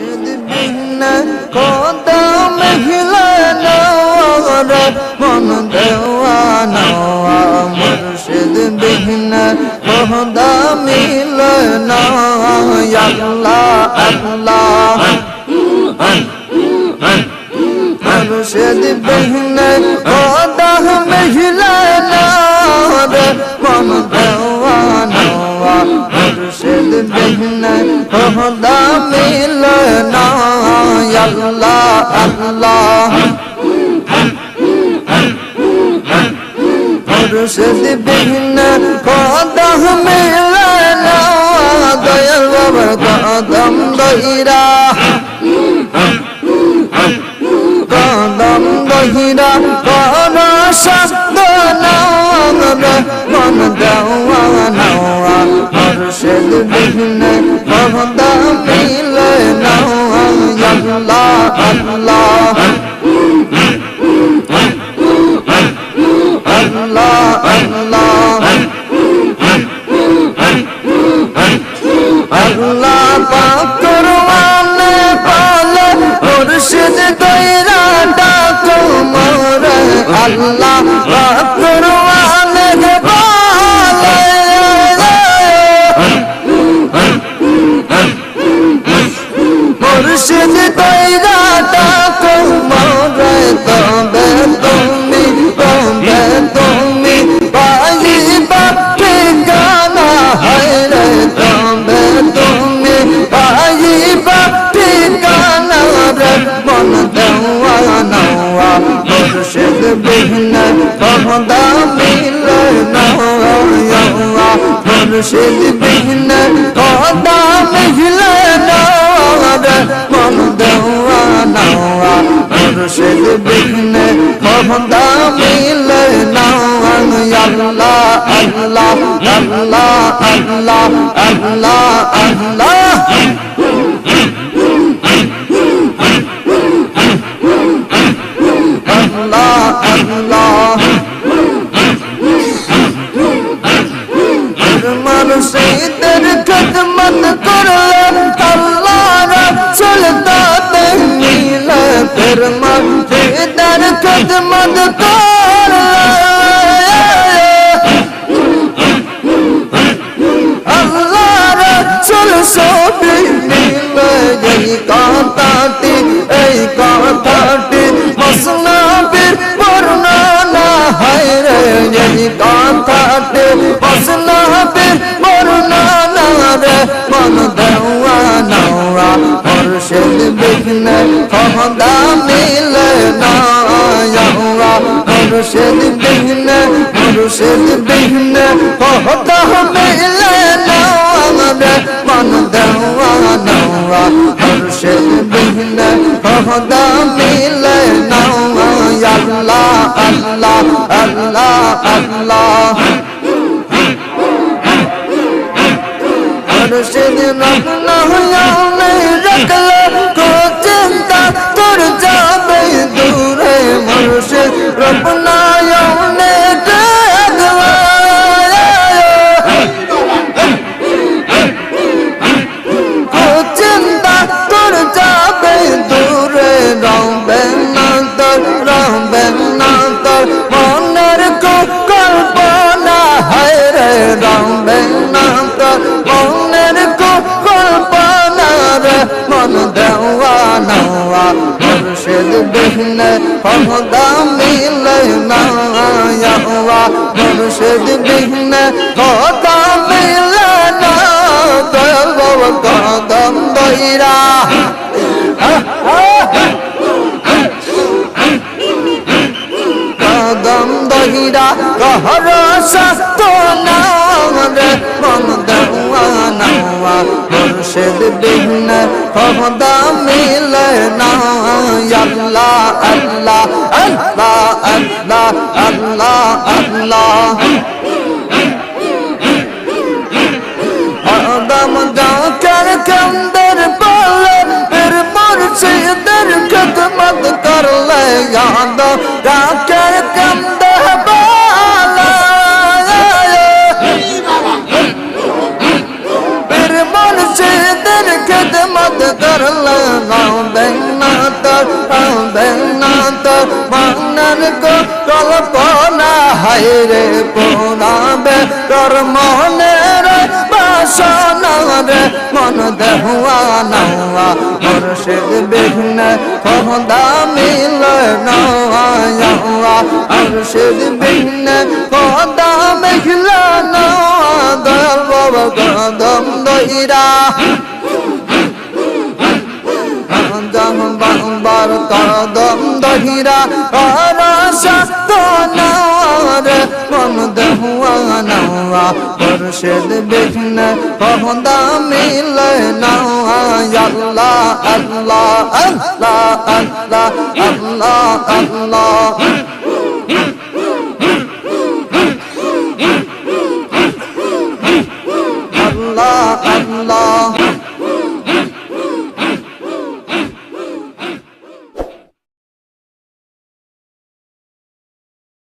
সিদ্দিন কদম হিলানো মন দেওয়ানো মুর্শিদ বিহীন কদম হিলানো আল্লাহ আল্লাহ। মুর্শিদ বিহীন কদম হিলানো মন দেওয়া মুর্শিদ বিহীন খোদা মিল না আল্লাহ আল্লাহ মুর্শিদ বিহীন খোদা মিল না দয়াল বাবার কদম দহিরা কদম দহিরা কোন শব্দ নাম মন দেওয়া মুর্শিদ বিহীন খোদা মিল না আল্লাহ আল্লাহ আল্লাহ আল্লাহ আল্লাহ পাকর মানে পালে মুর্শিদ কইরা ডাকো মোর আল্লাহ দাতা তোমার তবে তুমি তবে তুমি পালি বাপে গানা হায় তবে তুমি পালি বাপে গানা রে, মন দেওয়ানা মুর্শিদ বিহন কহদা মিলে না মুর্শিদ মুর্শিদ বিঘ্ন মোহদা মিল নাম আল্লাহ আল্লাহ আল্লাহ আল্লাহ আল্লাহ আল্লাহ মানুষের খদমত করলেন আল্লাহ চলতা দিল ফের খদমত আল্লাহ রাসূল সবই মিলে এই কথাটি এই কথাটি মসনাবির বর্ণনা হয় রে, এই কথাটি মসনাবির বর্ণনা রে, মন দেওয়া নওয়া, মুর্শিদ বিঘ্ন খোদা রুশের বিহীন হত হবে আমরা মন দেওয়া নেওয়া। রুশের বিহীন হত মিলে নেওয়া। আল্লাহ আল্লাহ আল্লাহ আল্লাহ। রুশের রত্ন হইয়া রাখল কো চিন্তা তোর রবে না তোর মনের কল্পনা হায় রে রবে না তোর মনের কল্পনা রে, মন দেওয়া নওয়া মুর্শিদ বিহীন খোদা মিলে না মুর্শিদ বিহীন খোদা মিলে না দয়াল বাবা কদম দইরা কহর সস্ত নাম রে নওয়া মুর্শিদ বিহীন খোদা মিলে না আল্লাহ আল্লাহ আল্লাহ আল্লাহ আল্লাহ আল্লাহ। আদম জাকার কন্দর পালে ফির মুর্শিদের খদমত করলে, আদম জাকার কন্দর করলে হবে না তোর হবে না তোর কো কল্পনা হায় রে পোড়াবে তোর মনের বাসনা রে, মন দেহুয়া নওয়া। মুর্শিদ বিঘ্ন খোদা মিলে নওয়া মুর্শিদ বিঘ্ন খোদা মিলে নওয়া। দয়াল বাবা কদম দইরা বাবার কদম দহিরা রসা তো নওয়ারে মন দেহুয়া নওয়া মুর্শিদ বিঘ্ন কহদা মিলে নওয়া আল্লাহ আল্লাহ আল্লাহ আল্লাহ আল্লাহ আল্লাহ।